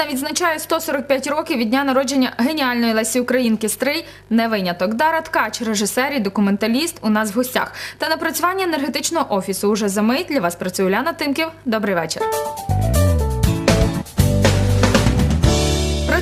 Україна відзначає 145 років від дня народження геніальної Лесі Українки Стрий не виняток. Дара Ткач, режисер і документаліст у нас в гостях. Та напрацювання енергетичного офісу уже за мить для вас працює Уляна Тимків. Добрий вечір.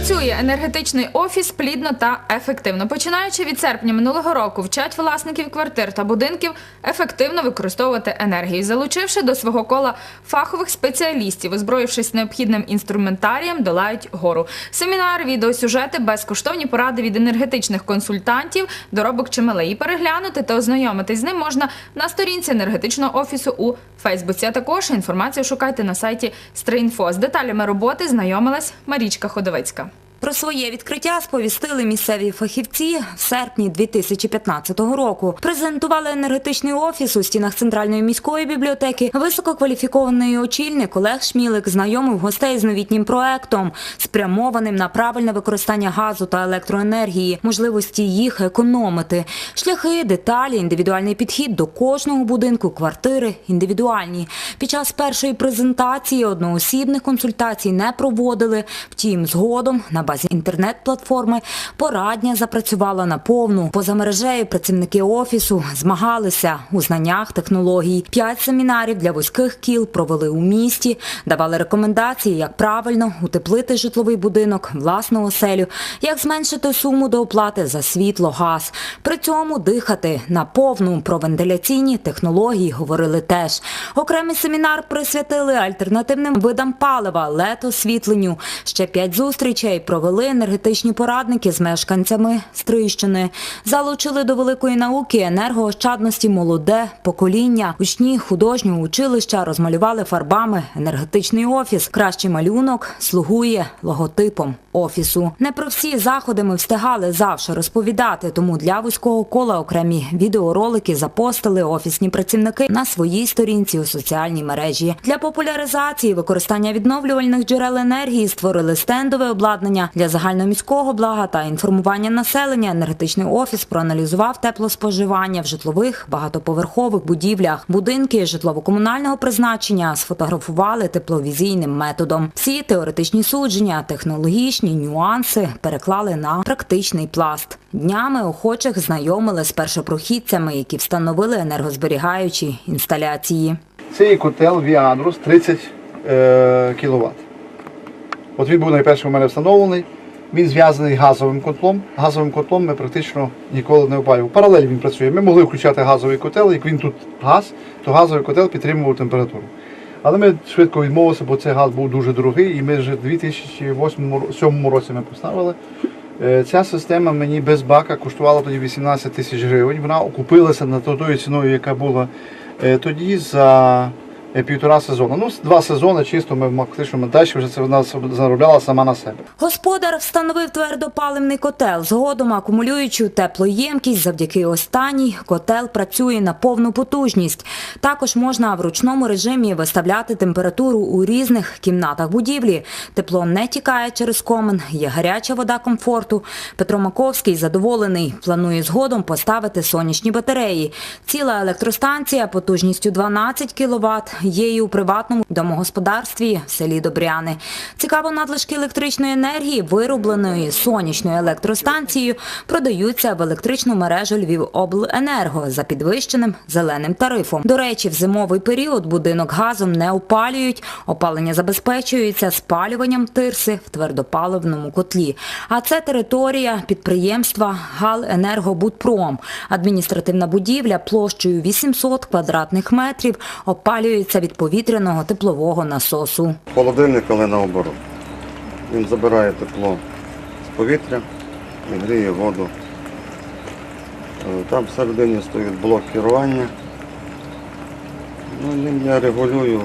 Працює енергетичний офіс плідно та ефективно. Починаючи від серпня минулого року, вчать власників квартир та будинків ефективно використовувати енергію, залучивши до свого кола фахових спеціалістів, озброївшись необхідним інструментарієм, долають гору. Семінар, відеосюжети, безкоштовні поради від енергетичних консультантів, доробок чималий. І переглянути та ознайомитись з ним можна на сторінці енергетичного офісу у Фейсбуці. А також інформацію шукайте на сайті Стрейнфо. З деталями роботи знайомилась Марічка Ходовицька. Про своє відкриття сповістили місцеві фахівці в серпні 2015 року. Презентували енергетичний офіс у стінах центральної міської бібліотеки. Висококваліфікований очільник Олег Шмілик знайомив гостей з новітнім проектом, спрямованим на правильне використання газу та електроенергії, можливості їх економити. Шляхи, деталі, індивідуальний підхід до кожного будинку, квартири індивідуальні. Під час першої презентації одноосібних консультацій не проводили. Втім, згодом на базі інтернет-платформи порадня запрацювала на повну. Поза мережею працівники офісу змагалися у знаннях технологій. П'ять семінарів для вузьких кіл провели у місті, давали рекомендації, як правильно утеплити житловий будинок, власну оселю, як зменшити суму до оплати за світло, газ. При цьому дихати на повну про вентиляційні технології говорили теж. Окремий семінар присвятили альтернативним видам палива, лед освітленню. Ще п'ять зустрічей провели енергетичні порадники з мешканцями Стрийщини. Залучили до великої науки енергоощадності молоде покоління. Учні художнього училища розмалювали фарбами енергетичний офіс. Кращий малюнок слугує логотипом офісу. Не про всі заходи ми встигали завжди розповідати, тому для вузького кола окремі відеоролики запостили офісні працівники на своїй сторінці у соціальній мережі. Для популяризації використання відновлювальних джерел енергії створили стендове обладнання для загальноміського блага та інформування населення. Енергетичний офіс проаналізував теплоспоживання в житлових багатоповерхових будівлях. Будинки житлово-комунального призначення сфотографували тепловізійним методом. Всі теоретичні судження, технологічні нюанси переклали на практичний пласт. Днями охочих знайомили з першопрохідцями, які встановили енергозберігаючі інсталяції. Це є котел Віанрус 30 е, кВт. От він був найперший у мене встановлений. Він зв'язаний газовим котлом. Газовим котлом ми практично ніколи не опалювали. Паралель він працює. Ми могли включати газовий котел, як він тут газ, то газовий котел підтримував температуру. Але ми швидко відмовилися, бо цей газ був дуже дорогий, і ми вже в 2007 році ми поставили. Е, Ця система мені без бака коштувала тоді 18 тисяч гривень. Вона окупилася на тою ціною, яка була е, тоді за півтора сезону. Ну, два сезони чисто ми фактично ми далі вже це вона заробляла сама на себе. Господар встановив твердопаливний котел. Згодом акумулюючи теплоємкість, завдяки останній котел працює на повну потужність. Також можна в ручному режимі виставляти температуру у різних кімнатах будівлі. Тепло не тікає через комен, є гаряча вода комфорту. Петро Маковський задоволений. Планує згодом поставити сонячні батареї. Ціла електростанція потужністю 12 кВт є і у приватному домогосподарстві в селі Добряни. Цікаво, надлишки електричної енергії, виробленої сонячною електростанцією, продаються в електричну мережу Львівобленерго за підвищеним зеленим тарифом. До речі, в зимовий період будинок газом не опалюють. Опалення забезпечується спалюванням тирси в твердопаливному котлі. А це територія підприємства Галенергобудпром. Адміністративна будівля площею 800 квадратних метрів опалюється від повітряного теплового насосу. Холодильник, але наоборот. Він забирає тепло з повітря гріє воду. Е, Там всередині стоїть блок керування. Ну, ним я регулюю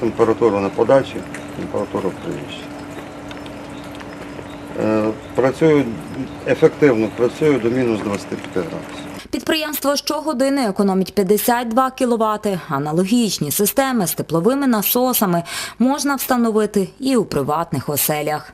температуру на подачі, температуру в приміщенні. Е, Працюю ефективно, працюю до мінус 25 градусів. Підприємство щогодини економить 52 кВт. Аналогічні системи з тепловими насосами можна встановити і у приватних оселях.